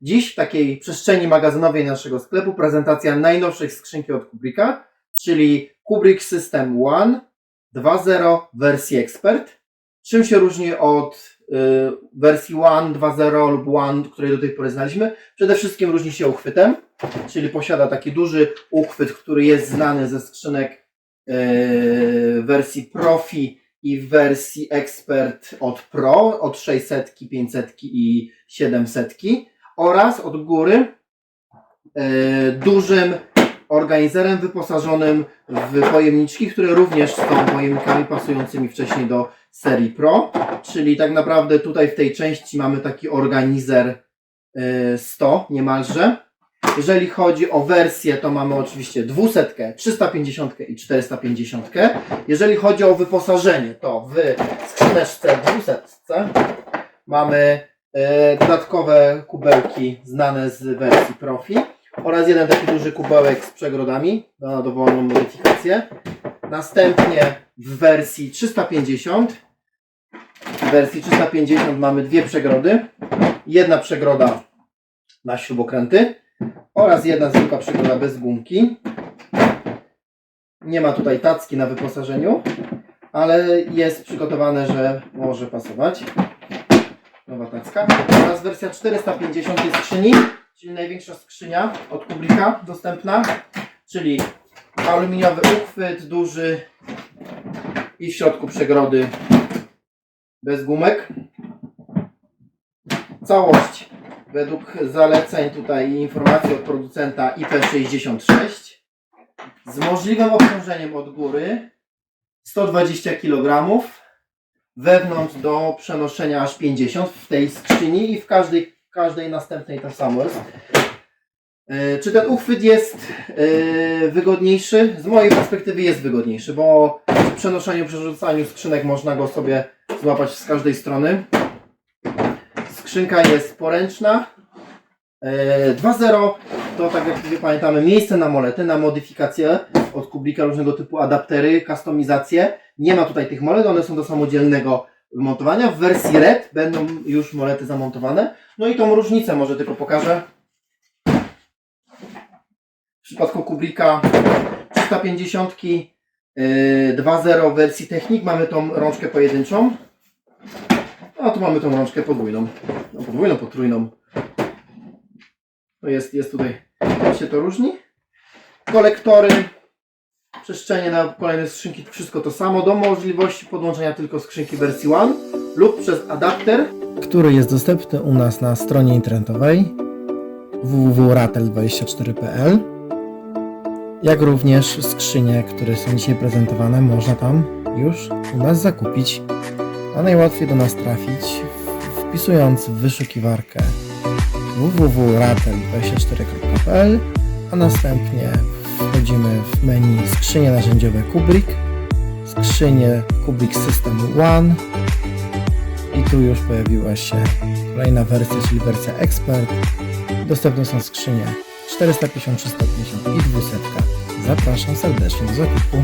Dziś w takiej przestrzeni magazynowej naszego sklepu prezentacja najnowszej skrzynki od Kubricka, czyli Kubrick System One 2.0 wersji Expert. Czym się różni od y, wersji One 2.0 lub One, której do tej pory znaliśmy? Przede wszystkim różni się uchwytem, czyli posiada taki duży uchwyt, który jest znany ze skrzynek y, wersji Profi i w wersji Expert od Pro, od 600, 500 i 700 oraz od góry e, dużym organizerem wyposażonym w pojemniczki, które również są pojemnikami pasującymi wcześniej do serii Pro, czyli tak naprawdę tutaj w tej części mamy taki organizer e, 100 niemalże. Jeżeli chodzi o wersję, to mamy oczywiście 200, 350 i 450. Jeżeli chodzi o wyposażenie, to w skrzyneczce 200 mamy e, dodatkowe kubełki znane z wersji Profi oraz jeden taki duży kubełek z przegrodami na dowolną modyfikację. Następnie w wersji 350 w wersji 350 mamy dwie przegrody. Jedna przegroda na śrubokręty oraz jedna zwykła przegroda bez gumki. Nie ma tutaj tacki na wyposażeniu, ale jest przygotowane, że może pasować. Nowa tacka. Oraz wersja 450 tej skrzyni, czyli największa skrzynia od Kubricka dostępna, czyli aluminiowy uchwyt duży i w środku przegrody bez gumek. Całość według zaleceń tutaj i informacji od producenta IP66 z możliwym obciążeniem od góry 120 kg wewnątrz do przenoszenia aż 50 w tej skrzyni i w każdej, każdej następnej to samo jest. Czy ten uchwyt jest e, wygodniejszy? Z mojej perspektywy jest wygodniejszy, bo przy przenoszeniu, przerzucaniu skrzynek można go sobie złapać z każdej strony. Skrzynka jest poręczna. E, 2.0 to tak jak sobie pamiętamy miejsce na molety, na modyfikacje od Kublika, różnego typu adaptery, kustomizacje. Nie ma tutaj tych molet, one są do samodzielnego montowania. W wersji RED będą już molety zamontowane. No i tą różnicę może tylko pokażę. W przypadku Kublika 350 yy, 2.0 w wersji Technik mamy tą rączkę pojedynczą. A tu mamy tą rączkę podwójną. No, podwójną, potrójną. No jest, jest tutaj, się to różni. Kolektory, przestrzenie na kolejne skrzynki, wszystko to samo. Do możliwości podłączenia tylko skrzynki wersji One lub przez adapter, który jest dostępny u nas na stronie internetowej www.ratel24.pl jak również skrzynie, które są dzisiaj prezentowane, można tam już u nas zakupić. A najłatwiej do nas trafić wpisując w wyszukiwarkę www.ratel24.pl a następnie wchodzimy w menu skrzynie narzędziowe Kubrick, skrzynie Kubrick System One i tu już pojawiła się kolejna wersja, czyli wersja Expert. Dostępne są skrzynie 450, 350 i 200. Zapraszam serdecznie do zakupu.